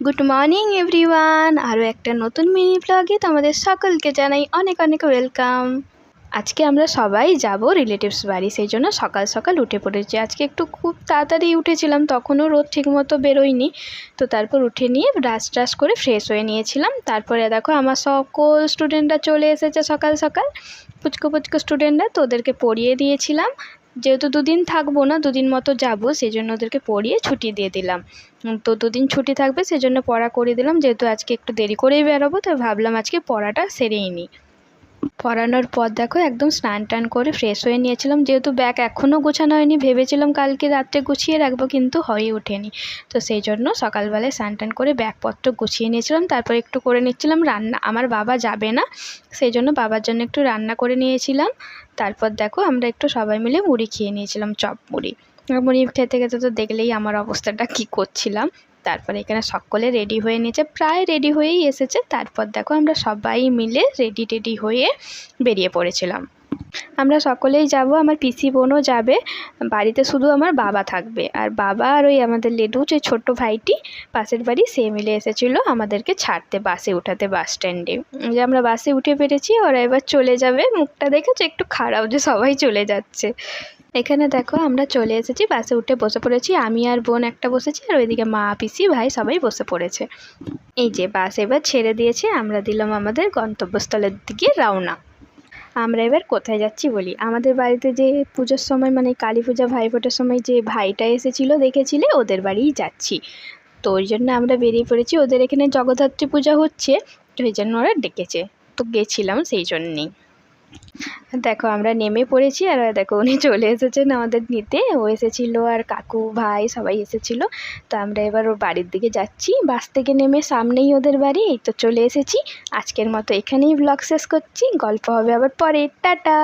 Good morning everyone আরও একটা নতুন মিনি ব্লগে তোমাদের সকলকে জানাই অনেক অনেক ওয়েলকাম আজকে আমরা সবাই যাব রিলেটিভস বাড়ি, সেই জন্য সকাল সকাল উঠে পড়েছি। আজকে একটু খুব তাড়াতাড়ি উঠেছিলাম, তখনও রোদ ঠিকমতো বেরোয়নি। তো তারপর উঠে নিয়ে ব্রাশ ট্রাশ করে ফ্রেশ হয়ে নিয়েছিলাম। তারপরে দেখো আমার সকল স্টুডেন্টরা চলে এসেছে সকাল সকাল। পুচকো পুচকো স্টুডেন্টরা তো ওদেরকে পড়িয়ে দিয়েছিলাম। যেহেতু দুদিন থাকব না, দুদিন মতো যাব সেই জন্য ওদেরকে পড়িয়ে ছুটি দিয়ে দিলাম। তো দুদিন ছুটি থাকবে, সেজন্য পড়া করে দিলাম, যেহেতু আজকে একটু দেরি করেই বেরোবো, তাই ভাবলাম আজকে পড়াটা সেরেই নিই। পড়ানোর পর দেখো একদম স্নান টান করে ফ্রেশ হয়ে নিয়েছিলাম। যেহেতু ব্যাগ এখনও গোছানো হয়নি, ভেবেছিলাম কালকে রাত্রে গুছিয়ে রাখব কিন্তু হয়ে ওঠেনি। তো সেই জন্য সকালবেলায় স্নান টান করে ব্যাগপত্র গুছিয়ে নিয়েছিলাম, তারপর একটু করে নিচ্ছিলাম। রান্না, আমার বাবা যাবে না, সেই জন্য বাবার জন্য একটু রান্না করে নিয়েছিলাম। তারপর দেখো আমরা একটু সবাই মিলে মুড়ি খেয়ে নিয়েছিলাম, চপ মুড়ি। মুড়ি খেতে খেতে তো দেখলেই আমার অবস্থাটা কী করছিলাম। তারপরে এখানে সকলে রেডি হয়ে নিয়েছে, প্রায় রেডি হয়েই এসেছে। তারপর দেখো আমরা সবাই মিলে রেডি টেডি হয়ে বেরিয়ে পড়েছিলাম। আমরা সকলেই যাব, আমার পিসি বোনও যাবে, বাড়িতে শুধু আমার বাবা থাকবে। আর বাবা আর ওই আমাদের লেডু, যে ছোট্ট ভাইটি, পাশের বাড়ি, সে মিলে এসেছিল আমাদেরকে ছাড়তে বাসে উঠাতে বাস স্ট্যান্ডে যে আমরা বাসে উঠে পেরেছি, ওরা এবার চলে যাবে। মুখটা দেখেছ? একটু খারাপ যে সবাই চলে যাচ্ছে। এখানে দেখো আমরা চলে এসেছি, বাসে উঠে বসে পড়েছি। আমি আর বোন একটা বসেছি আর ওইদিকে মা, পিসি, ভাই সবাই বসে পড়েছে। এই যে বাস এবার ছেড়ে দিয়েছে, আমরা দিলাম আমাদের গন্তব্যস্থলের দিকে রওনা। আমরা এবার কোথায় যাচ্ছি বলি? আমাদের বাড়িতে যে পুজোর সময় মানে কালী পূজা ভাইফোঁটার সময় যে ভাইটা এসেছিল, দেখেছিলে? ওদের বাড়িই যাচ্ছি। তো ওই জন্য আমরা বেরিয়ে পড়েছি। ওদের এখানে জগদ্ধাত্রী পূজা হচ্ছে, তো ওই জন্য ওরা ডেকেছে। তো গেছিলাম সেই জন্যেই। দেখো, আমরা নেমে পড়েছি আর দেখো, উনি চলে এসেছেন আমাদের নিতে। ও এসেছিল আর কাকু, ভাই সবাই এসেছিল। তো আমরা এবার ওর বাড়ির দিকে যাচ্ছি। বাস থেকে নেমে সামনেই ওদের বাড়ি। এই তো চলে এসেছি। আজকের মতো এখানেই ব্লগ শেষ করছি। গল্প হবে আবার পরে। টাটা!